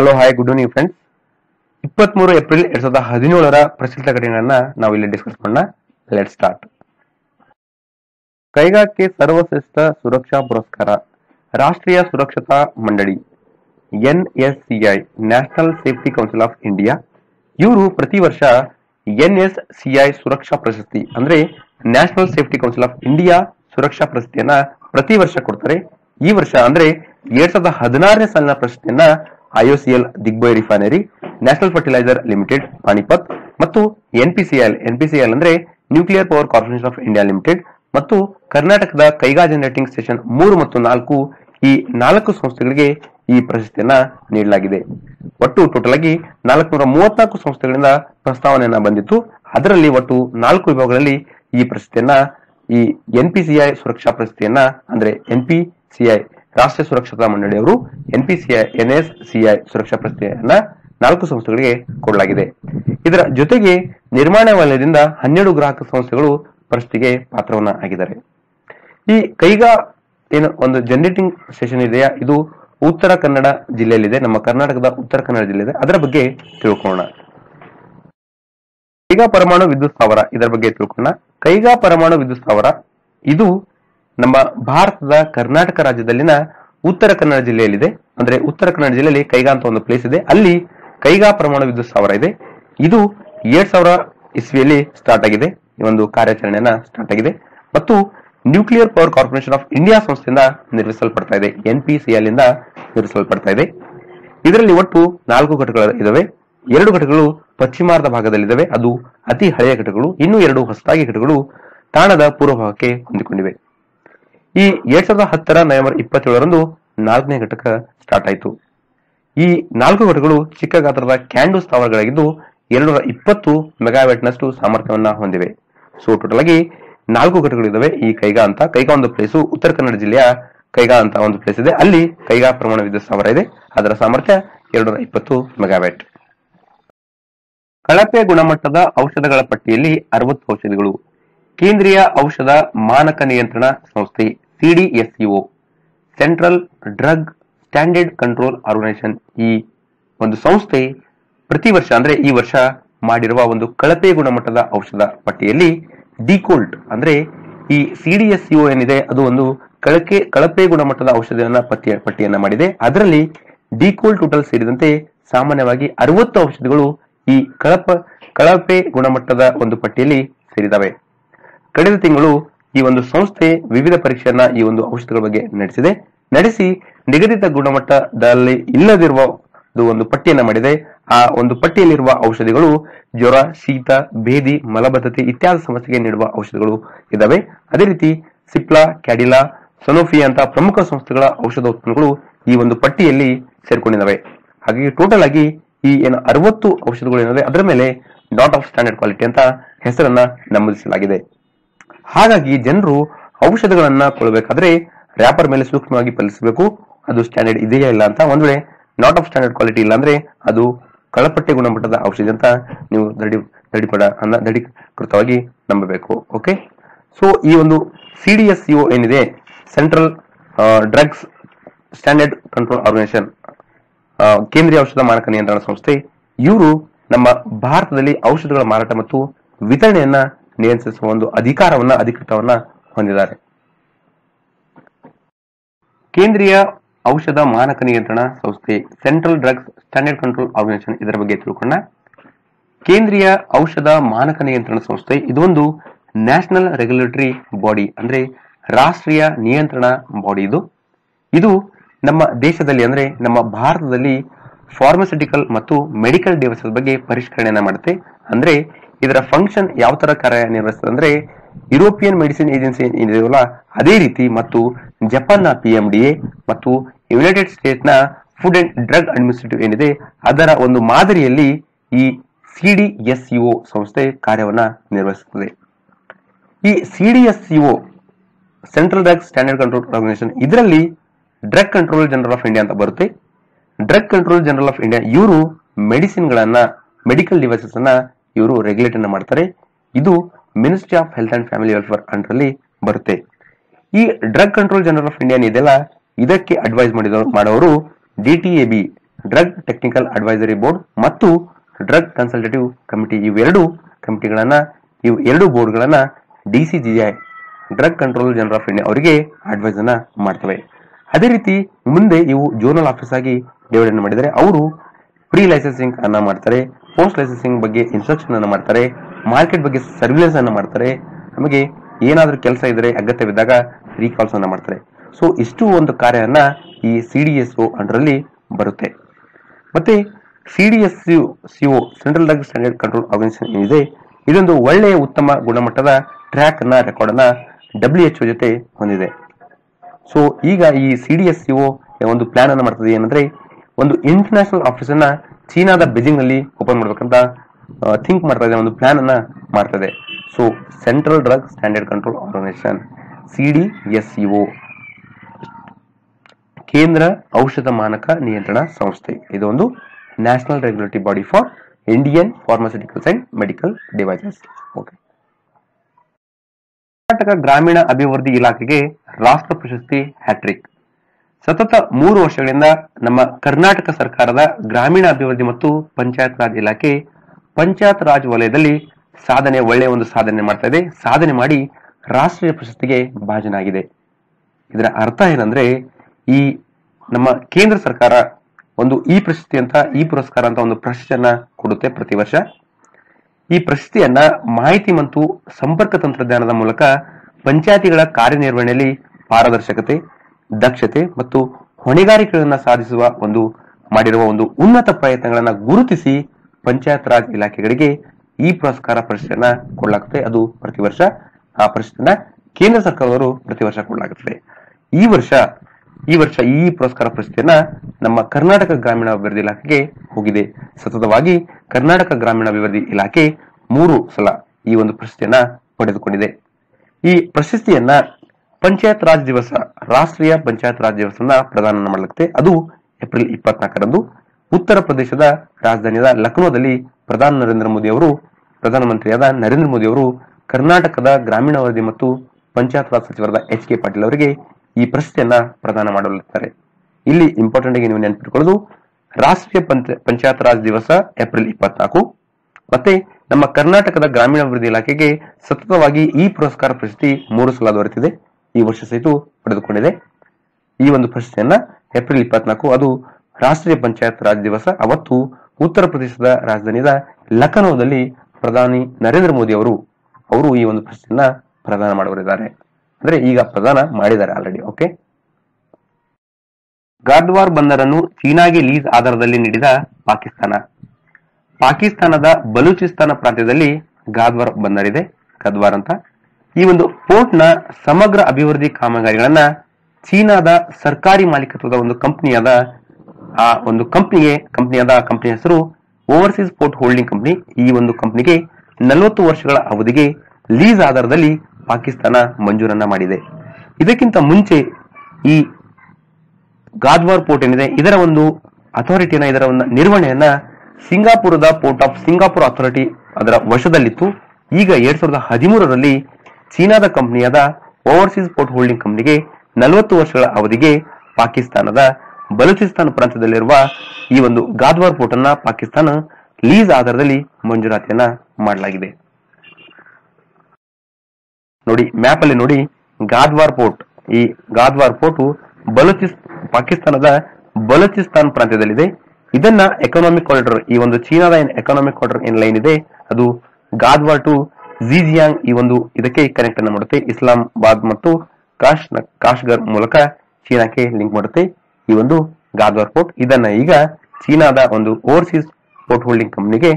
Hello hi good evening friends ಇಪ್ಪತ್ಮೂರು April ಎರಡ್ ಸಾವಿರದ ಹದಿನೇಳರ ಪ್ರಚಲಿತ ಘಟನೆಗಳನ್ನ ನಾವು ಇಲ್ಲಿ ಡಿಸ್ಕಸ್ ಮಾಡೋಣ. ಲೆಟ್ ಸ್ಟಾರ್ಟ್ ಕೈಗಾಕ್ಕೆ ಸರ್ವಶ್ರೇಷ್ಠ ಸುರಕ್ಷಾ ಪುರಸ್ಕಾರ, ರಾಷ್ಟ್ರೀಯ ಸುರಕ್ಷತಾ ಮಂಡಳಿ N S NSCI national safety council of India ಇವರು ಪ್ರತಿ ವರ್ಷ ಎನ್ ಎಸ್ ಸಿಐ ಸುರಕ್ಷಾ ಪ್ರಶಸ್ತಿ, ಅಂದ್ರೆ national safety council of India ಸುರಕ್ಷಾ ಪ್ರಶಸ್ತಿಯನ್ನ ಪ್ರತಿ ವರ್ಷ ಕೊಡ್ತಾರೆ. ಈ ವರ್ಷ ಅಂದ್ರೆ ಎರಡ್ ಸಾವಿರದ ಹದಿನಾರನೇ ಸಾಲಿನ ಪ್ರಶಸ್ತಿಯನ್ನ IOCL Digboi refinery, national fertiliser limited, Panipat, ಮತ್ತು ಎನ್ಪಿಸಿಎಲ್. ಎನ್ಪಿಸಿಎಲ್ ಅಂದ್ರೆ nuclear power corporation of India limited ಮತ್ತು ಕರ್ನಾಟಕದ ಕೈಗಾ ಜನರೇಟಿಂಗ್ ಸ್ಟೇಷನ್ ಮೂರು ಮತ್ತು ನಾಲ್ಕು ಈ ನಾಲ್ಕು ಸಂಸ್ಥೆಗಳಿಗೆ ಈ ಪ್ರಶಸ್ತಿಯನ್ನ ನೀಡಲಾಗಿದೆ. ಒಟ್ಟು ಟೋಟಲ್ ಆಗಿ ನಾಲ್ಕುನೂರ ಮೂವತ್ನಾಲ್ಕು ಸಂಸ್ಥೆಗಳಿಂದ ಪ್ರಸ್ತಾವನೆಯನ್ನ ಬಂದಿತ್ತು. ಅದರಲ್ಲಿ ಒಟ್ಟು ನಾಲ್ಕು ವಿಭಾಗಗಳಲ್ಲಿ ಈ ಪ್ರಶಸ್ತಿಯನ್ನ ಈ ಎನ್ಪಿಸಿಐ ಸುರಕ್ಷಾ ಪ್ರಶಸ್ತಿಯನ್ನ, ಅಂದ್ರೆ ಎನ್ಪಿಸಿಐ ರಾಷ್ಟ್ರೀಯ ಸುರಕ್ಷತಾ ಮಂಡಳಿಯವರು ಎನ್ಪಿಸಿಐ ಎನ್ಎಸ್ಸಿಐ ಸುರಕ್ಷಾ ಪ್ರಶ್ನೆಯನ್ನ ನಾಲ್ಕು ಸಂಸ್ಥೆಗಳಿಗೆ ಕೊಡಲಾಗಿದೆ. ಇದರ ಜೊತೆಗೆ ನಿರ್ಮಾಣ ವಲಯದಿಂದ ಹನ್ನೆರಡು ಗ್ರಾಹಕ ಸಂಸ್ಥೆಗಳು ಪ್ರಶ್ನೆಗೆ ಪಾತ್ರವನ್ನ ಆಗಿದ್ದಾರೆ. ಈ ಕೈಗಾ ಏನು ಒಂದು ಜನರೇಟಿಂಗ್ ಸೆಷನ್ ಇದೆಯಾ? ಇದು ಉತ್ತರ ಕನ್ನಡ ಜಿಲ್ಲೆಯಲ್ಲಿದೆ. ನಮ್ಮ ಕರ್ನಾಟಕದ ಉತ್ತರ ಕನ್ನಡ ಜಿಲ್ಲೆ ಅದರ ಬಗ್ಗೆ ತಿಳ್ಕೊಳ್ಳೋಣ. ಕೈಗಾ ಪರಮಾಣು ವಿದ್ಯುತ್ ಸ್ಥಾವರ ಇದರ ಬಗ್ಗೆ ತಿಳ್ಕೊಳ್ಳೋಣ. ಕೈಗಾ ಪರಮಾಣು ವಿದ್ಯುತ್ ಸ್ಥಾವರ ಇದು ನಮ್ಮ ಭಾರತದ ಕರ್ನಾಟಕ ರಾಜ್ಯದಲ್ಲಿನ ಉತ್ತರ ಕನ್ನಡ ಜಿಲ್ಲೆಯಲ್ಲಿದೆ. ಅಂದ್ರೆ ಉತ್ತರ ಕನ್ನಡ ಜಿಲ್ಲೆಯಲ್ಲಿ ಕೈಗಾ ಅಂತ ಒಂದು ಪ್ಲೇಸ್ ಇದೆ. ಅಲ್ಲಿ ಕೈಗಾ ಪ್ರಮಾಣ ವಿದ್ಯುತ್ ಸ್ಥಾವರ ಇದೆ. ಇದು ಎರಡ್ ಸಾವಿರ ಇಸ್ವಿಯಲ್ಲಿ ಸ್ಟಾರ್ಟ್ ಆಗಿದೆ. ಈ ಒಂದು ಕಾರ್ಯಾಚರಣೆಯನ್ನ ಸ್ಟಾರ್ಟ್ ಆಗಿದೆ. ಮತ್ತು nuclear power corporation of India ಸಂಸ್ಥೆಯಿಂದ ನಿರ್ಮಿಸಲ್ಪಡ್ತಾ ಇದೆ. ಎನ್ ಪಿ ಸಿ ಎಲ್ ಇಂದ ನಿರ್ಮಿಸಲ್ಪಡ್ತಾ ಇದೆ. ಇದರಲ್ಲಿ ಒಟ್ಟು ನಾಲ್ಕು ಘಟಕಗಳು ಇದಾವೆ. ಎರಡು ಘಟಕಗಳು ಪಶ್ಚಿಮಾರ್ಧ ಭಾಗದಲ್ಲಿದ್ದಾವೆ ಅದು ಅತಿ ಹಳೆಯ ಘಟಕಗಳು. ಇನ್ನೂ ಎರಡು ಹೊಸದಾಗಿ ಘಟಕಗಳು ತಾಣದ ಪೂರ್ವ ಭಾಗಕ್ಕೆ ಹೊಂದಿಕೊಂಡಿವೆ. ಈ ಎರಡ್ ಸಾವಿರದ ಹತ್ತರ ನವೆಂಬರ್ ಇಪ್ಪತ್ತೇಳರಂದು ನಾಲ್ಕನೇ ಘಟಕ ಸ್ಟಾರ್ಟ್ ಆಯಿತು. ಈ ನಾಲ್ಕು ಘಟಕಗಳು ಚಿಕ್ಕ ಗಾತ್ರದ ಕ್ಯಾಂಡು ಸ್ಥಾವರಗಳಾಗಿದ್ದು ಎರಡುನೂರ ಇಪ್ಪತ್ತು ಮೆಗಾವ್ಯಾಟ್ನಷ್ಟು ಸಾಮರ್ಥ್ಯವನ್ನ ಹೊಂದಿವೆ. ಸೊ ಟೋಟಲ್ ಆಗಿ ನಾಲ್ಕು ಘಟಕಗಳು ಇದಾವೆ ಈ ಕೈಗಾ ಅಂತ. ಕೈಗಾ ಒಂದು ಪ್ಲೇಸು ಉತ್ತರ ಕನ್ನಡ ಜಿಲ್ಲೆಯ ಕೈಗಾ ಅಂತ ಒಂದು ಪ್ಲೇಸ್ ಇದೆ. ಅಲ್ಲಿ ಕೈಗಾ ಪ್ರಮಾಣ ವಿದ್ಯುತ್ ಸ್ಥಾವರ ಇದೆ. ಅದರ ಸಾಮರ್ಥ್ಯ ಎರಡುನೂರ ಇಪ್ಪತ್ತು ಮೆಗಾವ್ಯಾಟ್. ಕಳಪೆ ಗುಣಮಟ್ಟದ ಔಷಧಗಳ ಪಟ್ಟಿಯಲ್ಲಿ ಅರವತ್ತು ಔಷಧಿಗಳು. ಕೇಂದ್ರೀಯ ಔಷಧ ಮಾನಕ ನಿಯಂತ್ರಣ ಸಂಸ್ಥೆ CDSCO central drug standard control organisation ಈ ಒಂದು ಸಂಸ್ಥೆ ಪ್ರತಿ ವರ್ಷ, ಅಂದ್ರೆ ಈ ವರ್ಷ ಮಾಡಿರುವ ಒಂದು ಕಳಪೆ ಗುಣಮಟ್ಟದ ಔಷಧ ಪಟ್ಟಿಯಲ್ಲಿ ಡಿಕೋಲ್ಟ್, ಅಂದ್ರೆ ಈ ಸಿಡಿಎಸ್ಇಒ ಏನಿದೆ, ಅದು ಒಂದು ಕಳಕೆ, ಕಳಪೆ ಗುಣಮಟ್ಟದ ಔಷಧಿಯನ್ನ ಪಟ್ಟಿಯ ಪಟ್ಟಿಯನ್ನ ಮಾಡಿದೆ. ಅದರಲ್ಲಿ ಡಿಕೋಲ್ ಟೋಟಲ್ ಸೇರಿದಂತೆ ಸಾಮಾನ್ಯವಾಗಿ ಅರವತ್ತು ಔಷಧಿಗಳು ಈ ಕಳಪ, ಕಳಪೆ ಗುಣಮಟ್ಟದ ಒಂದು ಪಟ್ಟಿಯಲ್ಲಿ ಸೇರಿದವೆ. ಕಳೆದ ತಿಂಗಳು ಈ ಒಂದು ಸಂಸ್ಥೆ ವಿವಿಧ ಪರೀಕ್ಷೆಯನ್ನ ಈ ಒಂದು ಔಷಧಗಳ ಬಗ್ಗೆ ನಡೆಸಿದೆ. ನಡೆಸಿ ನಿಗದಿತ ಗುಣಮಟ್ಟದಲ್ಲಿ ಇಲ್ಲದಿರುವ ಒಂದು ಪಟ್ಟಿಯನ್ನ ಮಾಡಿದೆ. ಆ ಒಂದು ಪಟ್ಟಿಯಲ್ಲಿರುವ ಔಷಧಿಗಳು ಜ್ವರ, ಶೀತ, ಭೇದಿ, ಮಲಬದ್ಧತೆ ಇತ್ಯಾದಿ ಸಮಸ್ಯೆಗೆ ನೀಡುವ ಔಷಧಗಳು ಇದಾವೆ. ಅದೇ ರೀತಿ ಸಿಪ್ಲಾ, ಕ್ಯಾಡಿಲಾ ಸನೋಫಿಯಾ ಅಂತ ಪ್ರಮುಖ ಸಂಸ್ಥೆಗಳ ಔಷಧ ಉತ್ಪನ್ನಗಳು ಈ ಒಂದು ಪಟ್ಟಿಯಲ್ಲಿ ಸೇರ್ಕೊಂಡಿದ್ದಾವೆ ಹಾಗಾಗಿ ಟೋಟಲ್ ಆಗಿ ಈ ಏನು ಅರವತ್ತು ಔಷಧಗಳು ಏನಿದೆ ಅದರ ಮೇಲೆ ಡಾಟ್ ಆಫ್ ಸ್ಟ್ಯಾಂಡರ್ಡ್ ಕ್ವಾಲಿಟಿ ಅಂತ ಹೆಸರನ್ನ ನಮೂದಿಸಲಾಗಿದೆ. ಹಾಗಾಗಿ ಜನರು ಔಷಧಗಳನ್ನ ಕೊಡಬೇಕಾದ್ರೆ ರ್ಯಾಪರ್ ಮೇಲೆ ಸೂಕ್ಷ್ಮವಾಗಿ ಪಾಲಿಸಬೇಕು ಅದು ಸ್ಟ್ಯಾಂಡರ್ಡ್ ಇದೆಯಾ ಇಲ್ಲ ಅಂತ ಒಂದ್ ವೇಳೆ ನಾಟ್ ಆಫ್ ಸ್ಟ್ಯಾಂಡರ್ಡ್ ಕ್ವಾಲಿಟಿ ಇಲ್ಲ ಅಂದ್ರೆ ಅದು ಕಳಪಟ್ಟೆ ಗುಣಮಟ್ಟದ ಔಷಧಿ ಅಂತ ನೀವು ದಡಿ ದಡಿಪಡ ಅನ್ನ ದಡಿಕೃತವಾಗಿ ನಂಬಬೇಕು. ಓಕೆ ಸೊ ಈ ಒಂದು ಸಿಡಿಎಸ್ಇಒ ಏನಿದೆ? Central drugs standard control organisation ಕೇಂದ್ರೀಯ ಔಷಧ ಮಾನಕ ನಿಯಂತ್ರಣ ಸಂಸ್ಥೆ. ಇವರು ನಮ್ಮ ಭಾರತದಲ್ಲಿ ಔಷಧಗಳ ಮಾರಾಟ ಮತ್ತು ವಿತರಣೆಯನ್ನ ನಿಯಂತ್ರಿಸುವ ಒಂದು ಅಧಿಕಾರವನ್ನ, ಅಧಿಕೃತವನ್ನ ಹೊಂದಿದ್ದಾರೆ. ಕೇಂದ್ರೀಯ ಔಷಧ ಮಾನಕ ನಿಯಂತ್ರಣ ಸಂಸ್ಥೆ central drugs standard control organisation ಇದರ ಬಗ್ಗೆ ತಿಳ್ಕೊಂಡ. ಕೇಂದ್ರೀಯ ಔಷಧ ಮಾನಕ ನಿಯಂತ್ರಣ ಸಂಸ್ಥೆ ಇದೊಂದು ನ್ಯಾಷನಲ್ ರೆಗ್ಯುಲೇಟರಿ ಬಾಡಿ ಅಂದ್ರೆ ರಾಷ್ಟ್ರೀಯ ನಿಯಂತ್ರಣ ಬಾಡಿ ಇದು. ಇದು ನಮ್ಮ ದೇಶದಲ್ಲಿ ಅಂದ್ರೆ ನಮ್ಮ ಭಾರತದಲ್ಲಿ ಫಾರ್ಮಸ್ಯೂಟಿಕಲ್ ಮತ್ತು ಮೆಡಿಕಲ್ ಡಿವೈಸಸ್ ಬಗ್ಗೆ ಪರಿಷ್ಕರಣೆಯನ್ನ ಮಾಡುತ್ತೆ. ಅಂದ್ರೆ ಇದರ ಫಂಕ್ಷನ್ ಯಾವ ತರ ಕಾರ್ಯನಿರ್ವಹಿಸ್ತದೆ ಅಂದ್ರೆ ಯುರೋಪಿಯನ್ ಮೆಡಿಸಿನ್ ಏಜೆನ್ಸಿ ಏನಿದೆಯಲ್ಲ, ಅದೇ ರೀತಿ ಮತ್ತು ಜಪಾನ್ನ ಪಿ ಎಂ ಡಿ ಎ ಮತ್ತು ಯುನೈಟೆಡ್ ಸ್ಟೇಟ್ಸ್ನ ಫುಡ್ ಅಂಡ್ ಡ್ರಗ್ ಅಡ್ಮಿನಿಸ್ಟ್ರೇಟಿವ್ ಏನಿದೆ, ಅದರ ಒಂದು ಮಾದರಿಯಲ್ಲಿ ಈ ಸಿಡಿಎಸ್ಇಒ ಸಂಸ್ಥೆ ಕಾರ್ಯವನ್ನ ನಿರ್ವಹಿಸುತ್ತದೆ ಈ CDSCO central drug standard control organisation ಇದರಲ್ಲಿ drug control general of India ಅಂತ ಬರುತ್ತೆ. Drug control general of India ಇವರು ಮೆಡಿಸಿನ್ ಗಳನ್ನ ಮೆಡಿಕಲ್ ಡಿವೈಸಸ್ ಅನ್ನ ಇವರು ರೆಗ್ಯುಲೇಟ್ ಅನ್ನ ಮಾಡ್ತಾರೆ. ಇದು ministry of health and family welfare under ಅಲ್ಲಿ ಬರುತ್ತೆ. ಈ drug control general of India ಇದೆಲ್ಲ ಇದಕ್ಕೆ ಅಡ್ವೈಸ್ ಮಾಡಿದ ಮಾಡೋರು D B drug technical advisory board ಮತ್ತು ಡ್ರಗ್ ಕನ್ಸಲ್ಟೇಟಿವ್ ಕಮಿಟಿ ಇವೆರಡು ಕಮಿಟಿಗಳನ್ನ ಇವು ಎರಡು ಬೋರ್ಡ್ಗಳನ್ನ I drug control general of India ಅವರಿಗೆ ಅಡ್ವೈಸ್ ಅನ್ನ ಮಾಡ್ತವೆ. ಅದೇ ರೀತಿ ಮುಂದೆ ಇವು ಜೋನಲ್ ಆಫೀಸ್ ಆಗಿ ಡಿವೈಡ್ ಮಾಡಿದರೆ ಅವರು ಪ್ರೀ ಲೈಸೆನ್ಸಿಂಗ್ ಅನ್ನ ಮಾಡ್ತಾರೆ. ಪೋಸ್ಟ್ ಲೈಸೆನ್ಸಿಂಗ್ ಬಗ್ಗೆ ಇನ್ಸ್ಟ್ರಕ್ಷನ್ ಅನ್ನು ಮಾಡ್ತಾರೆ ಮಾರ್ಕೆಟ್ ಬಗ್ಗೆ ಸರ್ವಿಲೆನ್ಸ್ ಅನ್ನು ಮಾಡ್ತಾರೆ, ನಮಗೆ ಏನಾದರೂ ಕೆಲಸ ಇದ್ರೆ ಅಗತ್ಯವಿದ್ದಾಗ ರೀಕಾಲ್ಸ್ ಅನ್ನು ಮಾಡ್ತಾರೆ. ಸೊ ಇಷ್ಟು ಒಂದು ಕಾರ್ಯವನ್ನ ಈ ಸಿ ಡಿ ಎಸ್ ಒ ಅಂಡ್ರಲ್ಲಿ ಬರುತ್ತೆ. ಮತ್ತೆ C D S U C O central drug standard control organisation ಏನಿದೆ, ಇದೊಂದು ಒಳ್ಳೆಯ ಉತ್ತಮ ಗುಣಮಟ್ಟದ ಟ್ರ್ಯಾಕ್ ಅನ್ನ ರೆಕಾರ್ಡ್ ಅನ್ನ ಡಬ್ಲ್ಯೂ ಎಚ್ ಜೊತೆ ಹೊಂದಿದೆ. ಸೊ ಈಗ ಈ ಸಿ ಡಿ ಎಸ್ ಸಿಒ ಒಂದು ಪ್ಲಾನ್ ಅನ್ನ ಮಾಡ್ತದೆ ಏನಂದ್ರೆ, ಒಂದು ಇಂಟರ್ನ್ಯಾಷನಲ್ ಆಫೀಸ್ ಅನ್ನ ಚೀನಾದ ಬೀಜಿಂಗ್ನಲ್ಲಿ ಓಪನ್ ಮಾಡಬೇಕಂತ ಥಿಂಕ್ ಮಾಡ್ತಾ ಇದೆ ಒಂದು ಪ್ಲಾನ್ ಅನ್ನ ಮಾಡ್ತದೆ so central drug standard control organisation C D S EO ಕೇಂದ್ರ ಔಷಧ ಮಾನಕ ನಿಯಂತ್ರಣ ಸಂಸ್ಥೆ. ಇದು ಒಂದು national regulatory body for Indian pharmaceuticals and medical devices okay Karnataka ಗ್ರಾಮೀಣ ಅಭಿವೃದ್ಧಿ ಇಲಾಖೆಗೆ ರಾಷ್ಟ್ರ ಪ್ರಶಸ್ತಿ ಹ್ಯಾಟ್ರಿಕ್ ಸತತ ಮೂರು ವರ್ಷಗಳಿಂದ ನಮ್ಮ ಕರ್ನಾಟಕ ಸರ್ಕಾರದ ಗ್ರಾಮೀಣ ಅಭಿವೃದ್ಧಿ ಮತ್ತು ಪಂಚಾಯತ್ ರಾಜ್ ಇಲಾಖೆ ಪಂಚಾಯತ್ ರಾಜ್ ವಲಯದಲ್ಲಿ ಸಾಧನೆ, ಒಳ್ಳೆಯ ಒಂದು ಸಾಧನೆ ಮಾಡ್ತಾ ಇದೆ. ಸಾಧನೆ ಮಾಡಿ ರಾಷ್ಟ್ರೀಯ ಪ್ರಶಸ್ತಿಗೆ ಭಾಜನಾಗಿದೆ. ಇದರ ಅರ್ಥ ಏನಂದ್ರೆ ಈ ನಮ್ಮ ಕೇಂದ್ರ ಸರ್ಕಾರ ಒಂದು ಈ ಪ್ರಶಸ್ತಿ ಅಂತ, ಈ ಪುರಸ್ಕಾರ ಅಂತ ಒಂದು ಪ್ರಶಸ್ತಿಯನ್ನ ಕೊಡುತ್ತೆ ಪ್ರತಿ ವರ್ಷ. ಈ ಪ್ರಶಸ್ತಿಯನ್ನ ಮಾಹಿತಿ ಮತ್ತು ಸಂಪರ್ಕ ತಂತ್ರಜ್ಞಾನದ ಮೂಲಕ ಪಂಚಾಯತಿಗಳ ಕಾರ್ಯನಿರ್ವಹಣೆಯಲ್ಲಿ ಪಾರದರ್ಶಕತೆ ದಕ್ಷತೆ ಮತ್ತು ಹೊಣೆಗಾರಿಕೆಗಳನ್ನ ಸಾಧಿಸುವ ಒಂದು, ಮಾಡಿರುವ ಒಂದು ಉನ್ನತ ಪ್ರಯತ್ನಗಳನ್ನ ಗುರುತಿಸಿ ಪಂಚಾಯತ್ ರಾಜ್ ಇಲಾಖೆಗಳಿಗೆ ಈ ಪುರಸ್ಕಾರ ಪ್ರಶಸ್ತಿಯನ್ನ ಕೊಡಲಾಗುತ್ತೆ. ಅದು ಪ್ರತಿ ವರ್ಷ ಆ ಪ್ರಶಸ್ತಿಯನ್ನ ಕೇಂದ್ರ ಸರ್ಕಾರದವರು ಪ್ರತಿ ವರ್ಷ ಕೊಡಲಾಗುತ್ತದೆ ಈ ವರ್ಷ ಈ ವರ್ಷ ಈ ಪುರಸ್ಕಾರ ಪ್ರಶಸ್ತಿಯನ್ನ ನಮ್ಮ ಕರ್ನಾಟಕ ಗ್ರಾಮೀಣ ಅಭಿವೃದ್ಧಿ ಇಲಾಖೆಗೆ ಹೋಗಿದೆ. ಸತತವಾಗಿ ಕರ್ನಾಟಕ ಗ್ರಾಮೀಣ ಅಭಿವೃದ್ಧಿ ಇಲಾಖೆ ಮೂರು ಸಲ ಈ ಒಂದು ಪ್ರಶಸ್ತಿಯನ್ನ ಪಡೆದುಕೊಂಡಿದೆ. ಈ ಪ್ರಶಸ್ತಿಯನ್ನ ಪಂಚಾಯತ್ ರಾಜ್ ದಿವಸ, ರಾಷ್ಟ್ರೀಯ ಪಂಚಾಯತ್ ರಾಜ್ ದಿವಸವನ್ನ ಪ್ರದಾನ ಮಾಡಲಾಗುತ್ತೆ. ಅದು ಏಪ್ರಿಲ್ ಇಪ್ಪತ್ನಾಲ್ಕರಂದು. ಉತ್ತರ ಪ್ರದೇಶದ ರಾಜಧಾನಿಯಾದ ಲಕ್ನೋದಲ್ಲಿ ಪ್ರಧಾನಿ ನರೇಂದ್ರ ಮೋದಿ ಅವರು ಪ್ರಧಾನಮಂತ್ರಿಯಾದ ನರೇಂದ್ರ ಮೋದಿ ಅವರು ಕರ್ನಾಟಕದ ಗ್ರಾಮೀಣಾಭಿವೃದ್ಧಿ ಮತ್ತು ಪಂಚಾಯತ್ ರಾಜ್ ಸಚಿವರಾದ ಎಚ್ ಕೆ ಪಾಟೀಲ್ ಅವರಿಗೆ ಈ ಪ್ರಶಸ್ತಿಯನ್ನ ಪ್ರದಾನ ಮಾಡಲಿದ್ದಾರೆ. ಇಲ್ಲಿ ಇಂಪಾರ್ಟೆಂಟ್ ಆಗಿ ನೀವು ನೆನಪಿಟ್ಕೊಳ್ಳೋದು, ರಾಷ್ಟ್ರೀಯ ಪಂಚ, ಪಂಚಾಯತ್ ರಾಜ್ ದಿವಸ ಏಪ್ರಿಲ್ ಇಪ್ಪತ್ನಾಲ್ಕು. ಮತ್ತೆ ನಮ್ಮ ಕರ್ನಾಟಕದ ಗ್ರಾಮೀಣಾಭಿವೃದ್ಧಿ ಇಲಾಖೆಗೆ ಸತತವಾಗಿ ಈ ಪುರಸ್ಕಾರ ಪ್ರಶಸ್ತಿ ಮೂರು ಸಲ ದೊರೆತಿದೆ. ಈ ವರ್ಷ ಸಹಿತ ಪಡೆದುಕೊಂಡಿದೆ. ಈ ಒಂದು ಪ್ರಶಸ್ತಿಯನ್ನ ಏಪ್ರಿಲ್ ಇಪ್ಪತ್ನಾಲ್ಕು, ಅದು ರಾಷ್ಟ್ರೀಯ ಪಂಚಾಯತ್ ರಾಜ್ ದಿವಸ. ಅವತ್ತು ಉತ್ತರ ಪ್ರದೇಶದ ರಾಜಧಾನಿಯ ಲಖನೌದಲ್ಲಿ ಪ್ರಧಾನಿ ನರೇಂದ್ರ ಮೋದಿ ಅವರು ಅವರು ಈ ಒಂದು ಪ್ರಶಸ್ತಿಯನ್ನ ಪ್ರದಾನ ಮಾಡವರಿದ್ದಾರೆ ಅಂದ್ರೆ ಈಗ ಪ್ರದಾನ ಮಾಡಿದ್ದಾರೆ ಆಲ್ರೆಡಿ ಓಕೆ ಗಾದ್ವಾರ್ ಬಂದರನ್ನು ಚೀನಾಗೆ ಲೀಸ್ ಆಧಾರದಲ್ಲಿ ನೀಡಿದ ಪಾಕಿಸ್ತಾನ. ಪಾಕಿಸ್ತಾನದ ಬಲೂಚಿಸ್ತಾನ ಪ್ರಾಂತ್ಯದಲ್ಲಿ ಗಾದ್ವಾರ್ ಬಂದರಿದೆ ಗದ್ವಾರ್ ಅಂತ. ಈ ಒಂದು ಪೋರ್ಟ್ನ ಸಮಗ್ರ ಅಭಿವೃದ್ಧಿ ಕಾಮಗಾರಿಗಳನ್ನ ಚೀನಾದ ಸರ್ಕಾರಿ ಮಾಲೀಕತ್ವದ ಒಂದು ಕಂಪನಿಯಾದ, ಆ ಒಂದು ಕಂಪನಿಗೆ, ಕಂಪನಿಯಾದ ಕಂಪನಿ ಹೆಸರು ಓವರ್ಸೀಸ್ ಪೋರ್ಟ್ ಹೋಲ್ಡಿಂಗ್ ಕಂಪನಿ. ಈ ಒಂದು ಕಂಪನಿಗೆ ನಲವತ್ತು ವರ್ಷಗಳ ಅವಧಿಗೆ ಲೀಸ್ ಆಧಾರದಲ್ಲಿ ಪಾಕಿಸ್ತಾನ ಮಂಜೂರನ್ನ ಮಾಡಿದೆ. ಇದಕ್ಕಿಂತ ಮುಂಚೆ ಈ ಗಾದ್ವಾರ್ ಪೋರ್ಟ್ ಏನಿದೆ, ಇದರ ಒಂದು ಅಥಾರಿಟಿಯನ್ನ, ಇದರ ಒಂದು ನಿರ್ವಹಣೆಯನ್ನ ಸಿಂಗಾಪುರದ ಪೋರ್ಟ್ ಆಫ್ ಸಿಂಗಾಪುರ್ ಅಥಾರಿಟಿ ಅದರ ವಶದಲ್ಲಿತ್ತು. ಈಗ ಎರಡ್ ಸಾವಿರದ ಹದಿಮೂರರಲ್ಲಿ ಚೀನಾದ ಕಂಪನಿಯಾದ ಓವರ್ಸೀಸ್ ಪೋರ್ಟ್ ಹೋಲ್ಡಿಂಗ್ ಕಂಪನಿಗೆ ನಲವತ್ತು ವರ್ಷಗಳ ಅವಧಿಗೆ ಪಾಕಿಸ್ತಾನದ ಬಲೂಚಿಸ್ತಾನ್ ಪ್ರಾಂತ್ಯದಲ್ಲಿರುವ ಈ ಒಂದು ಗಾದ್ವಾರ್ ಪೋರ್ಟ್ ಅನ್ನ ಪಾಕಿಸ್ತಾನ ಲೀಸ್ ಆಧಾರದಲ್ಲಿ ಮಂಜೂರಾತಿಯನ್ನ ಮಾಡಲಾಗಿದೆ. ನೋಡಿ, ಮ್ಯಾಪ್ ಅಲ್ಲಿ ನೋಡಿ, ಗಾದ್ವಾರ್ ಪೋರ್ಟ್, ಈ ಗಾದ್ವಾರ್ ಪೋರ್ಟ್ ಬಲೂಚಿಸ್, ಪಾಕಿಸ್ತಾನದ ಬಲೂಚಿಸ್ತಾನ್ ಪ್ರಾಂತ್ಯದಲ್ಲಿದೆ. ಇದನ್ನ ಎಕನಾಮಿಕ್ ಕಾರಿಡಾರ್ ಈ ಒಂದು ಚೀನಾದ ಎಕನಾಮಿಕ್ ಕಾರಿಡಾರ್ ಏನ್ ಲೈನ್ ಇದೆ, ಅದು ಗಾದ್ವಾರ್ ಟು ಝಿಜಿಯಾಂಗ್ ಈ ಒಂದು ಇದಕ್ಕೆ ಕನೆಕ್ಟ್ ಅನ್ನು ಮಾಡುತ್ತೆ. ಇಸ್ಲಾಮಾಬಾದ್ ಮತ್ತು ಕಾಶ್ ಕಾಶ್ಗರ್ ಮೂಲಕ ಚೀನಾಕ್ಕೆ ಲಿಂಕ್ ಮಾಡುತ್ತೆ ಈ ಒಂದು ಗಾದ್ವಾರ್ ಪೋರ್ಟ್ ಇದನ್ನ ಈಗ ಚೀನಾದ ಒಂದು ಓವರ್ಸೀಸ್ ಪೋರ್ಟ್ ಹೋಲ್ಡಿಂಗ್ ಕಂಪನಿಗೆ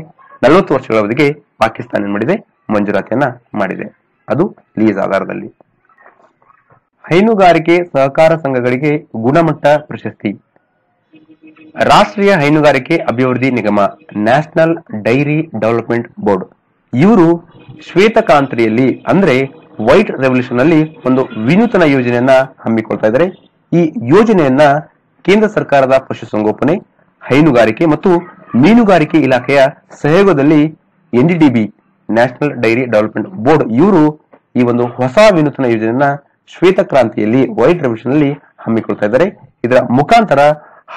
ನಲವತ್ತು ವರ್ಷಗಳ ಅವಧಿಗೆ ಪಾಕಿಸ್ತಾನ ಮಾಡಿದೆ, ಮಂಜೂರಾತಿಯನ್ನ ಮಾಡಿದೆ. ಅದು ಲೀಸ್ ಆಧಾರದಲ್ಲಿ. ಹೈನುಗಾರಿಕೆ ಸಹಕಾರ ಸಂಘಗಳಿಗೆ ಗುಣಮಟ್ಟ ಪ್ರಶಸ್ತಿ. ರಾಷ್ಟ್ರೀಯ ಹೈನುಗಾರಿಕೆ ಅಭಿವೃದ್ಧಿ ನಿಗಮ ನ್ಯಾಷನಲ್ ಡೈರಿ ಡೆವಲಪ್ಮೆಂಟ್ ಬೋರ್ಡ್ ಇವರು ಶ್ವೇತಕಾಂತ್ರಿಯಲ್ಲಿ, ಅಂದ್ರೆ ವೈಟ್ ರೆವಲ್ಯೂಷನ್ ಅಲ್ಲಿ ಒಂದು ವಿನೂತನ ಯೋಜನೆಯನ್ನ ಹಮ್ಮಿಕೊಳ್ತಾ ಇದ್ದಾರೆ. ಈ ಯೋಜನೆಯನ್ನ ಕೇಂದ್ರ ಸರ್ಕಾರದ ಪಶುಸಂಗೋಪನೆ, ಹೈನುಗಾರಿಕೆ ಮತ್ತು ಮೀನುಗಾರಿಕೆ ಇಲಾಖೆಯ ಸಹಯೋಗದಲ್ಲಿ NDDB national dairy development board, ಇವರು ಈ ಒಂದು ಹೊಸ ವಿನೂತನ ಯೋಜನೆಯನ್ನ ಶ್ವೇತ ಕ್ರಾಂತಿಯಲ್ಲಿ ವೈಟ್ ರೆವಲ್ಯೂಷನ್ ಅಲ್ಲಿ ಹಮ್ಮಿಕೊಳ್ತಾ ಇದ್ದಾರೆ. ಇದರ ಮುಖಾಂತರ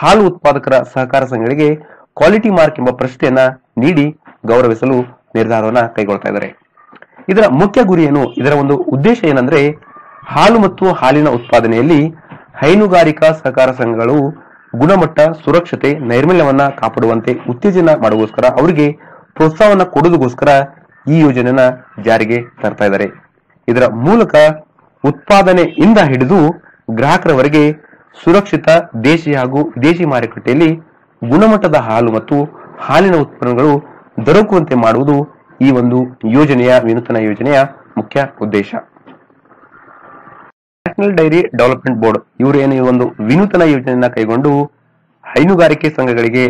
ಹಾಲು ಉತ್ಪಾದಕರ ಸಹಕಾರ ಸಂಘಗಳಿಗೆ ಕ್ವಾಲಿಟಿ ಮಾರ್ಕ್ ಎಂಬ ಪ್ರಶ್ನೆಯನ್ನ ನೀಡಿ ಗೌರವಿಸಲು ನಿರ್ಧಾರವನ್ನ ಕೈಗೊಳ್ತಾ ಇದ್ದಾರೆ. ಇದರ ಮುಖ್ಯ ಗುರಿ ಏನು ಇದರ ಒಂದು ಉದ್ದೇಶ ಏನಂದ್ರೆ, ಹಾಲು ಮತ್ತು ಹಾಲಿನ ಉತ್ಪಾದನೆಯಲ್ಲಿ ಹೈನುಗಾರಿಕಾ ಸಹಕಾರ ಸಂಘಗಳು ಗುಣಮಟ್ಟ, ಸುರಕ್ಷತೆ, ನೈರ್ಮಲ್ಯವನ್ನ ಕಾಪಾಡುವಂತೆ ಉತ್ತೇಜನ ಮಾಡುವುದಕ್ಕೋಸ್ಕರ ಅವರಿಗೆ ಪ್ರೋತ್ಸಾಹವನ್ನ ಕೊಡೋದಕ್ಕೋಸ್ಕರ ಈ ಯೋಜನೆಯನ್ನ ಜಾರಿಗೆ ತರ್ತಾ ಇದ್ದಾರೆ. ಇದರ ಮೂಲಕ ಉತ್ಪಾದನೆಯಿಂದ ಹಿಡಿದು ಗ್ರಾಹಕರವರೆಗೆ ಸುರಕ್ಷಿತ ದೇಶಿ ಹಾಗೂ ವಿದೇಶಿ ಮಾರುಕಟ್ಟೆಯಲ್ಲಿ ಗುಣಮಟ್ಟದ ಹಾಲು ಮತ್ತು ಹಾಲಿನ ಉತ್ಪನ್ನಗಳು ದೊರಕುವಂತೆ ಮಾಡುವುದು ಈ ಒಂದು ಯೋಜನೆಯ ವಿನೂತನ ಯೋಜನೆಯ ಮುಖ್ಯ ಉದ್ದೇಶ. ನ್ಯಾಷನಲ್ ಡೈರಿ ಡೆವಲಪ್ಮೆಂಟ್ ಬೋರ್ಡ್ ಇವರು ಏನು ಒಂದು ವಿನೂತನ ಯೋಜನೆಯನ್ನ ಕೈಗೊಂಡು ಹೈನುಗಾರಿಕೆ ಸಂಘಗಳಿಗೆ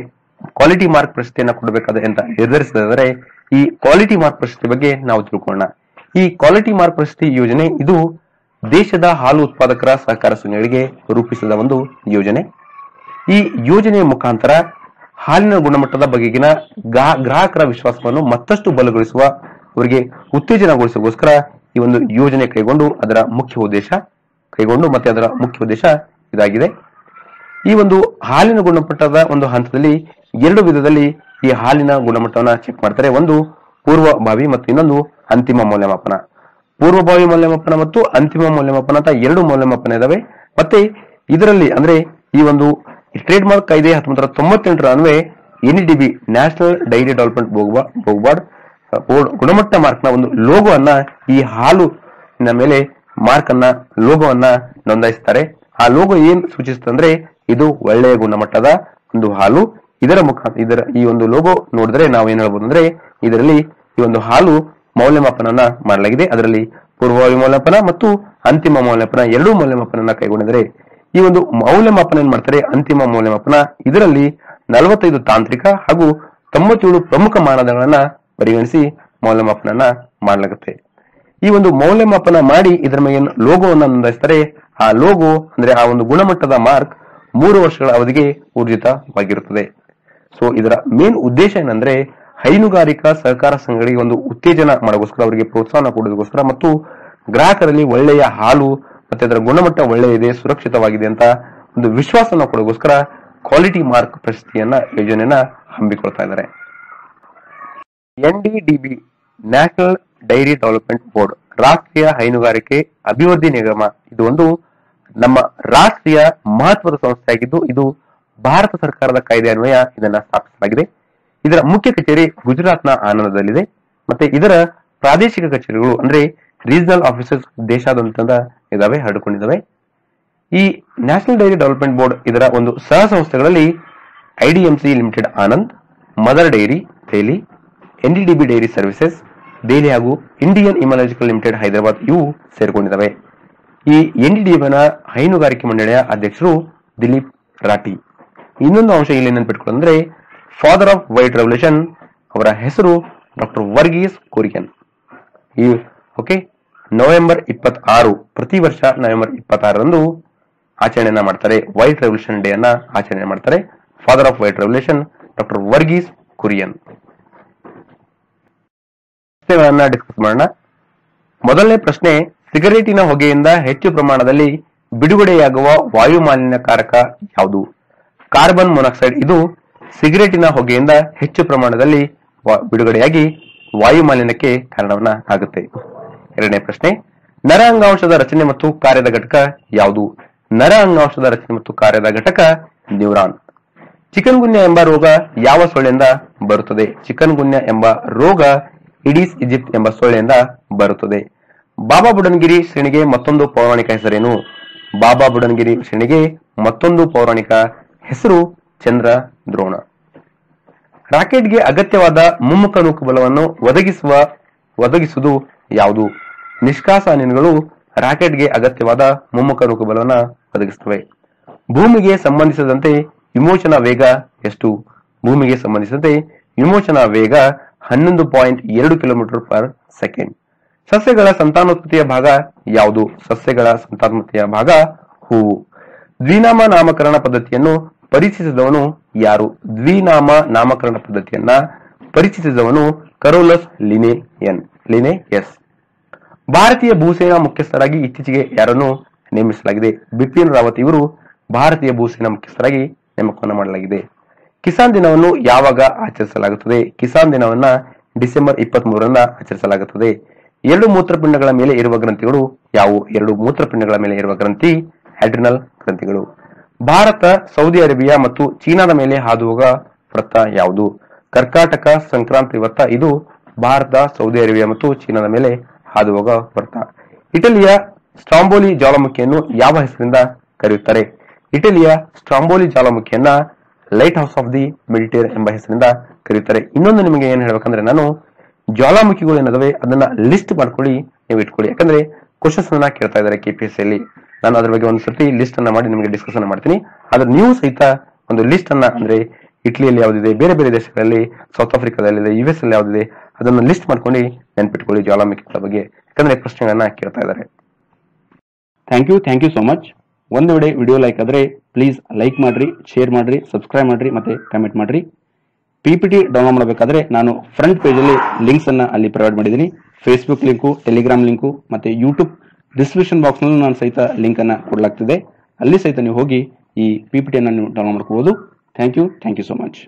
ಕ್ವಾಲಿಟಿ ಮಾರ್ಕ್ ಪ್ರಶಸ್ತಿಯನ್ನ ಕೊಡಬೇಕಾದ ಅಂತ ನಿರ್ಧರಿಸಿದರೆ ಈ ಕ್ವಾಲಿಟಿ ಮಾರ್ಕ್ ಪ್ರಶಸ್ತಿ ಬಗ್ಗೆ ನಾವು ತಿಳ್ಕೊಳ್ಳೋಣ. ಈ ಕ್ವಾಲಿಟಿ ಮಾರ್ಕ್ ಪ್ರಶಸ್ತಿ ಯೋಜನೆ ಇದು ದೇಶದ ಹಾಲು ಉತ್ಪಾದಕರ ಸಹಕಾರ ಸಂಘಗಳಿಗೆ ರೂಪಿಸಿದ ಒಂದು ಯೋಜನೆ. ಈ ಯೋಜನೆಯ ಮುಖಾಂತರ ಹಾಲಿನ ಗುಣಮಟ್ಟದ ಬಗೆಗಿನ ಗ್ರಾಹಕರ ವಿಶ್ವಾಸವನ್ನು ಮತ್ತಷ್ಟು ಬಲಗೊಳಿಸುವ, ಅವರಿಗೆ ಉತ್ತೇಜನಗೊಳಿಸೋಸ್ಕರ ಈ ಒಂದು ಯೋಜನೆ ಕೈಗೊಂಡು ಅದರ ಮುಖ್ಯ ಉದ್ದೇಶ ಕೈಗೊಂಡು ಮತ್ತೆ ಅದರ ಮುಖ್ಯ ಉದ್ದೇಶ ಇದಾಗಿದೆ. ಈ ಒಂದು ಹಾಲಿನ ಗುಣಮಟ್ಟದ ಒಂದು ಹಂತದಲ್ಲಿ ಎರಡು ವಿಧದಲ್ಲಿ ಈ ಹಾಲಿನ ಗುಣಮಟ್ಟವನ್ನ ಚೆಕ್ ಮಾಡ್ತಾರೆ. ಒಂದು ಪೂರ್ವಭಾವಿ ಮತ್ತು ಇನ್ನೊಂದು ಅಂತಿಮ ಮೌಲ್ಯಮಾಪನ. ಪೂರ್ವಭಾವಿ ಮೌಲ್ಯಮಾಪನ ಮತ್ತು ಅಂತಿಮ ಮೌಲ್ಯಮಾಪನ ಅಂತ ಎರಡು ಮೌಲ್ಯಮಾಪನ ಇದಾವೆ. ಮತ್ತೆ ಇದರಲ್ಲಿ ಅಂದ್ರೆ ಈ ಒಂದು ಟ್ರೇಡ್ ಮಾರ್ಕ್ ಕಾಯ್ದೆ ಹತ್ತೊಂಬತ್ತರ ತೊಂಬತ್ತೆಂಟರ ಅನ್ವಯ NDB national dairy development board ಗುಣಮಟ್ಟ ಮಾರ್ಕ್ನ ಒಂದು ಲೋಗೋ ಅನ್ನ ಈ ಹಾಲು ಮೇಲೆ ಮಾರ್ಕ್ ಅನ್ನ, ಲೋಗೋವನ್ನ ನೋಂದಾಯಿಸ್ತಾರೆ. ಆ ಲೋಗೋ ಏನ್ ಸೂಚಿಸುತ್ತಂದ್ರೆ ಇದು ಒಳ್ಳೆಯ ಗುಣಮಟ್ಟದ ಒಂದು ಹಾಲು. ಇದರ ಮುಖ, ಇದರ ಈ ಒಂದು ಲೋಗೋ ನೋಡಿದ್ರೆ ನಾವು ಏನ್ ಹೇಳ್ಬೋದು ಅಂದ್ರೆ ಇದರಲ್ಲಿ ಈ ಒಂದು ಹಾಲು ಮೌಲ್ಯಮಾಪನನ ಮಾಡಲಾಗಿದೆ. ಅದರಲ್ಲಿ ಪೂರ್ವ ಮೌಲ್ಯಮಾಪನ ಮತ್ತು ಅಂತಿಮ ಮೌಲ್ಯಮಾಪನ ಎರಡೂ ಮೌಲ್ಯಮಾಪನ ಕೈಗೊಂಡಿದ್ದಾರೆ ಈ ಒಂದು ಮೌಲ್ಯಮಾಪನ ಏನ್ ಮಾಡ್ತಾರೆ? ಅಂತಿಮ ಮೌಲ್ಯಮಾಪನ. ಇದರಲ್ಲಿ ನಲವತ್ತೈದು ತಾಂತ್ರಿಕ ಹಾಗೂ ತೊಂಬತ್ತೇಳು ಪ್ರಮುಖ ಮಾನದಂಡಗಳನ್ನ ಪರಿಗಣಿಸಿ ಮೌಲ್ಯಮಾಪನ ಮಾಡಲಾಗುತ್ತೆ. ಈ ಒಂದು ಮೌಲ್ಯಮಾಪನ ಮಾಡಿ ಇದರ ಮೇಲೆ ಲೋಗೋವನ್ನ ನೋಂದಾಯಿಸ್ತಾರೆ? ಆ ಲೋಗೋ ಅಂದ್ರೆ ಆ ಒಂದು ಗುಣಮಟ್ಟದ ಮಾರ್ಕ್ ಮೂರು ವರ್ಷಗಳ ಅವಧಿಗೆ ಊರ್ಜಿತವಾಗಿರುತ್ತದೆ. ಸೊ ಇದರ ಮೇನ್ ಉದ್ದೇಶ ಏನಂದ್ರೆ ಹೈನುಗಾರಿಕಾ ಸಹಕಾರ ಸಂಘಗಳಿಗೆ ಒಂದು ಉತ್ತೇಜನ ಮಾಡೋಸ್ಕರ ಅವರಿಗೆ ಪ್ರೋತ್ಸಾಹ ಕೊಡೋದಕ್ಕೋಸ್ಕರ ಮತ್ತು ಗ್ರಾಹಕರಲ್ಲಿ ಒಳ್ಳೆಯ ಹಾಲು ಮತ್ತೆ ಅದರ ಗುಣಮಟ್ಟ ಒಳ್ಳೆಯ ಇದೆ ಸುರಕ್ಷಿತವಾಗಿದೆ ಅಂತ ಒಂದು ವಿಶ್ವಾಸನ ಕೊಡೋಗೋಸ್ಕರ ಕ್ವಾಲಿಟಿ ಮಾರ್ಕ್ ಪ್ರಶಸ್ತಿಯನ್ನ ಯೋಜನೆಯನ್ನ ಹಮ್ಮಿಕೊಳ್ತಾ ಇದ್ದಾರೆ. NDDB national dairy development board ರಾಷ್ಟ್ರೀಯ ಹೈನುಗಾರಿಕೆ ಅಭಿವೃದ್ಧಿ ನಿಗಮ. ಇದು ಒಂದು ನಮ್ಮ ರಾಷ್ಟ್ರೀಯ ಮಹತ್ವದ ಸಂಸ್ಥೆಯಾಗಿದ್ದು, ಇದು ಭಾರತ ಸರ್ಕಾರದ ಕಾಯ್ದೆ ಅನ್ವಯ ಇದನ್ನ ಸ್ಥಾಪಿಸಲಾಗಿದೆ. ಇದರ ಮುಖ್ಯ ಕಚೇರಿ ಗುಜರಾತ್ನ ಆನಂದದಲ್ಲಿದೆ. ಮತ್ತೆ ಇದರ ಪ್ರಾದೇಶಿಕ ಕಚೇರಿಗಳು ಅಂದ್ರೆ ರೀಜನಲ್ ಆಫೀಸರ್ಸ್ ದೇಶಾದ್ಯಂತ ಇದಾವೆ ಹರಡಿಕೊಂಡಿದ್ದಾವೆ ಈ ನ್ಯಾಷನಲ್ ಡೈರಿ ಡೆವಲಪ್ಮೆಂಟ್ ಬೋರ್ಡ್ ಇದರ ಒಂದು ಸಹ ಸಂಸ್ಥೆಗಳಲ್ಲಿ IDMC limited Anand mother dairy Delhi NDDB dairy services Delhi ಹಾಗೂ ಇಂಡಿಯನ್ ಇಮಾಲಜಿಕಲ್ ಲಿಮಿಟೆಡ್ ಹೈದರಾಬಾದ್ ಇವು ಸೇರಿಕೊಂಡಿದ್ದಾವೆ ಈ ಎನ್ಡಿಡಿಬಿನ ಹೈನುಗಾರಿಕೆ ಮಂಡಳಿಯ ಅಧ್ಯಕ್ಷರು ದಿಲೀಪ್ ರಾಠಿ. ಇನ್ನೊಂದು ಅಂಶ ಇಲ್ಲಿ ನೆನಪಿಟ್ಕೊಳ್ಳಂದ್ರೆ ಫಾದರ್ ಆಫ್ ವೈಟ್ ರೆವಲ್ಯೂಷನ್ ಅವರ ಹೆಸರು ಡಾಕ್ಟರ್ ವರ್ಗೀಸ್ ಕೋರಿಕನ್ ಈ ಓಕೆ ನವೆಂಬರ್ ಇಪ್ಪತ್ತಾರು, ಪ್ರತಿ ವರ್ಷ ನವೆಂಬರ್ ಇಪ್ಪತ್ತಾರರಂದು ಆಚರಣೆಯನ್ನ ಮಾಡ್ತಾರೆ. ವೈಟ್ ರೆವಲ್ಯೂಷನ್ ಡೇ ಅನ್ನ ಆಚರಣೆ ಮಾಡ್ತಾರೆ. Father of white revolution doctor Verghese Kurien ಪ್ರಶ್ನೆಗಳನ್ನ ಡಿಸ್ಕಸ್ ಮಾಡೋಣ. ಮೊದಲನೇ ಪ್ರಶ್ನೆ, ಸಿಗರೇಟಿನ ಹೊಗೆಯಿಂದ ಹೆಚ್ಚು ಪ್ರಮಾಣದಲ್ಲಿ ಬಿಡುಗಡೆಯಾಗುವ ವಾಯು ಮಾಲಿನ್ಯಕಾರಕ ಯಾವುದು? ಕಾರ್ಬನ್ ಮೊನಾಕ್ಸೈಡ್ ಇದು ಸಿಗರೇಟಿನ ಹೊಗೆಯಿಂದ ಹೆಚ್ಚು ಪ್ರಮಾಣದಲ್ಲಿ ಬಿಡುಗಡೆಯಾಗಿ ವಾಯು ಮಾಲಿನ್ಯಕ್ಕೆ ಕಾರಣವನ್ನ ಆಗುತ್ತೆ. ಎರಡನೇ ಪ್ರಶ್ನೆ ನರ ಅಂಗಾಂಶದ ರಚನೆ ಮತ್ತು ಕಾರ್ಯದ ಘಟಕ ಯಾವುದು? ನರ ಅಂಗಾಂಶದ ರಚನೆ ಮತ್ತು ಕಾರ್ಯದ ಘಟಕ ನ್ಯೂರಾನ್. ಚಿಕನ್ ಗುನ್ಯ ಎಂಬ ರೋಗ ಯಾವ ಸೊಳ್ಳೆಯಿಂದ ಬರುತ್ತದೆ? ಚಿಕನ್ ಗುನ್ಯ ಎಂಬ ರೋಗ ಇಡೀಸ್ ಈಜಿಪ್ಟ್ ಎಂಬ ಸೊಳ್ಳೆಯಿಂದ ಬರುತ್ತದೆ. ಬಾಬಾ ಬುಡನ್ಗಿರಿ ಶ್ರೇಣಿಗೆ ಮತ್ತೊಂದು ಪೌರಾಣಿಕ ಹೆಸರೇನು? ಬಾಬಾ ಬುಡನ್ಗಿರಿ ಶ್ರೇಣಿಗೆ ಮತ್ತೊಂದು ಪೌರಾಣಿಕ ಹೆಸರು ಚಂದ್ರ ದ್ರೋಣ ರಾಕೆಟ್ಗೆ ಅಗತ್ಯವಾದ ಮುಮ್ಮುಖ ನೂಕು ಬಲವನ್ನು ಒದಗಿಸುವ, ಒದಗಿಸುವುದು ಯಾವುದು? ನಿಷ್ಕಾಸಾನಿಗಳು ರಾಕೆಟ್ಗೆ ಅಗತ್ಯವಾದ ಮುಮ್ಮುಖ ನೂಕು ಬಲವನ್ನ ಒದಗಿಸುತ್ತವೆ. ಭೂಮಿಗೆ ಸಂಬಂಧಿಸಿದಂತೆ ವಿಮೋಚನಾ ವೇಗ ಎಷ್ಟು? ಭೂಮಿಗೆ ಸಂಬಂಧಿಸಿದಂತೆ ವಿಮೋಚನಾ ವೇಗ ಹನ್ನೊಂದು ಪಾಯಿಂಟ್ ಎರಡು ಕಿಲೋಮೀಟರ್ ಪರ್ ಸೆಕೆಂಡ್. ಸಸ್ಯಗಳ ಸಂತಾನೋತ್ಪತ್ತಿಯ ಭಾಗ ಯಾವುದು? ಸಸ್ಯಗಳ ಸಂತಾನೋತ್ಪತ್ತಿಯ ಭಾಗ ಹೂವು ದ್ವಿನಾಮ ನಾಮಕರಣ ಪದ್ಧತಿಯನ್ನು ಪರಿಚಯಿಸಿದವನು ಯಾರು? ದ್ವಿನಾಮ ನಾಮಕರಣ ಪದ್ಧತಿಯನ್ನ ಪರಿಚಯಿಸಿದವನು Carolus Linnaeus N Linnaeus ಭಾರತೀಯ ಭೂಸೇನಾ ಮುಖ್ಯಸ್ಥರಾಗಿ ಇತ್ತೀಚೆಗೆ ಯಾರನ್ನು ನೇಮಿಸಲಾಗಿದೆ? ಬಿಪಿನ್ ರಾವತ್ ಇವರು ಭಾರತೀಯ ಭೂಸೇನಾ ಮುಖ್ಯಸ್ಥರಾಗಿ ನೇಮಕವನ್ನು ಮಾಡಲಾಗಿದೆ. ಕಿಸಾನ್ ದಿನವನ್ನು ಯಾವಾಗ ಆಚರಿಸಲಾಗುತ್ತದೆ? ಕಿಸಾನ್ ದಿನವನ್ನ ಡಿಸೆಂಬರ್ ಇಪ್ಪತ್ತ್ ಮೂರರಿಂದ ಆಚರಿಸಲಾಗುತ್ತದೆ. ಎರಡು ಮೂತ್ರಪಿಂಡಗಳ ಮೇಲೆ ಇರುವ ಗ್ರಂಥಿಗಳು ಯಾವುವು? ಎರಡು ಮೂತ್ರಪಿಂಡಗಳ ಮೇಲೆ ಇರುವ ಗ್ರಂಥಿ ಅಡ್ರಿನಲ್ ಗ್ರಂಥಿಗಳು. ಭಾರತ, ಸೌದಿ ಅರೇಬಿಯಾ ಮತ್ತು ಚೀನಾದ ಮೇಲೆ ಹಾದುವಾಗ ವೃತ್ತ ಯಾವುದು? ಕರ್ಕಾಟಕ ಸಂಕ್ರಾಂತಿ ವೃತ್ತ ಇದು ಭಾರತ, ಸೌದಿ ಅರೇಬಿಯಾ ಮತ್ತು ಚೀನಾದ ಮೇಲೆ ಹಾದುಹೋಗ ಬರ್ತಾ. ಇಟಲಿಯ ಸ್ಟ್ರಾಂಬೋಲಿ ಜ್ವಾಲಾಮುಖಿಯನ್ನು ಯಾವ ಹೆಸರಿಂದ ಕರೆಯುತ್ತಾರೆ? ಇಟಲಿಯ ಸ್ಟ್ರಾಂಬೋಲಿ ಜ್ವಾಲಾಮುಖಿಯನ್ನ ಲೈಟ್ ಹೌಸ್ ಆಫ್ ದಿ ಮಿಲಿಟೇರ್ ಎಂಬ ಹೆಸರಿಂದ ಕರೆಯುತ್ತಾರೆ. ಇನ್ನೊಂದು ನಿಮಗೆ ಏನ್ ಹೇಳ್ಬೇಕಂದ್ರೆ ನಾನು ಜ್ವಾಲಾಮುಖಿಗಳು ಏನದವೆ ಅದನ್ನ ಲಿಸ್ಟ್ ಮಾಡ್ಕೊಳ್ಳಿ, ನೀವು ಇಟ್ಕೊಳ್ಳಿ. ಯಾಕಂದ್ರೆ ಕ್ವಶನ್ಸ್ ಅನ್ನ ಕೇಳ್ತಾ ಇದ್ದಾರೆ ಕೆಪಿಎಸ್ ಅಲ್ಲಿ. ನಾನು ಅದ್ರ ಬಗ್ಗೆ ಒಂದು ಸರ್ತಿ ಲಿಸ್ಟ್ ಅನ್ನ ಮಾಡಿ ನಿಮಗೆ ಡಿಸ್ಕಷನ್ ಮಾಡ್ತೀನಿ. ಆದ್ರೆ ನೀವು ಸಹಿತ ಒಂದು ಲಿಸ್ಟ್ ಅನ್ನ ಅಂದ್ರೆ ಇಟ್ಲಿಯಲ್ಲಿ ಯಾವ್ದಿದೆ, ಬೇರೆ ಬೇರೆ ದೇಶಗಳಲ್ಲಿ ಸೌತ್ ಆಫ್ರಿಕಾದಲ್ಲಿದೆ ಯು ಎಸ್ ಅಲ್ಲಿ ಯಾವ್ದಿದೆ ಅದನ್ನ ಲಿಸ್ಟ್ ಮಾಡ್ಕೊಂಡು ನೆನ್ಪಿಟ್ಕೊಳ್ಳಿ ಜ್ವಾಲಾಮುಖಿಗಳ ಬಗ್ಗೆ, ಯಾಕಂದ್ರೆ ಪ್ರಶ್ನೆಗಳನ್ನ ಕೇಳ್ತಾ ಇದ್ದಾರೆ. Thank you thank you so much ಒಂದು ವೇಳೆ ವಿಡಿಯೋ ಲೈಕ್ ಆದ್ರೆ ಪ್ಲೀಸ್ ಲೈಕ್ ಮಾಡ್ರಿ ಶೇರ್ ಮಾಡ್ರಿ ಸಬ್ಸ್ಕ್ರೈಬ್ ಮಾಡ್ರಿ, ಮತ್ತೆ ಕಮೆಂಟ್ ಮಾಡ್ರಿ. ಪಿ ಪಿ ಟಿ ಡೌನ್ಲೋಡ್ ಮಾಡಬೇಕಾದ್ರೆ ನಾನು ಫ್ರಂಟ್ ಪೇಜಲ್ಲಿ ಲಿಂಕ್ಸ್ ಅನ್ನ ಅಲ್ಲಿ ಪ್ರೊವೈಡ್ ಮಾಡಿದ್ದೀನಿ. ಫೇಸ್ಬುಕ್ ಲಿಂಕು ಟೆಲಿಗ್ರಾಮ್ ಲಿಂಕು ಮತ್ತೆ ಯೂಟ್ಯೂಬ್ ಡಿಸ್ಕ್ರಿಪ್ಷನ್ ಬಾಕ್ಸ್ ನಲ್ಲೂ ನಾನು ಸಹಿತ ಲಿಂಕ್ ಅನ್ನ ಕೊಡಲಾಗ್ತಿದೆ. ಅಲ್ಲಿ ಸಹಿತ ನೀವು ಹೋಗಿ ಈ ಪಿ ಪಿ ಟಿಯನ್ನು ನೀವು ಡೌನ್ಲೋಡ್ ಮಾಡ್ಕೋಬೋದು. Thank you thank you so much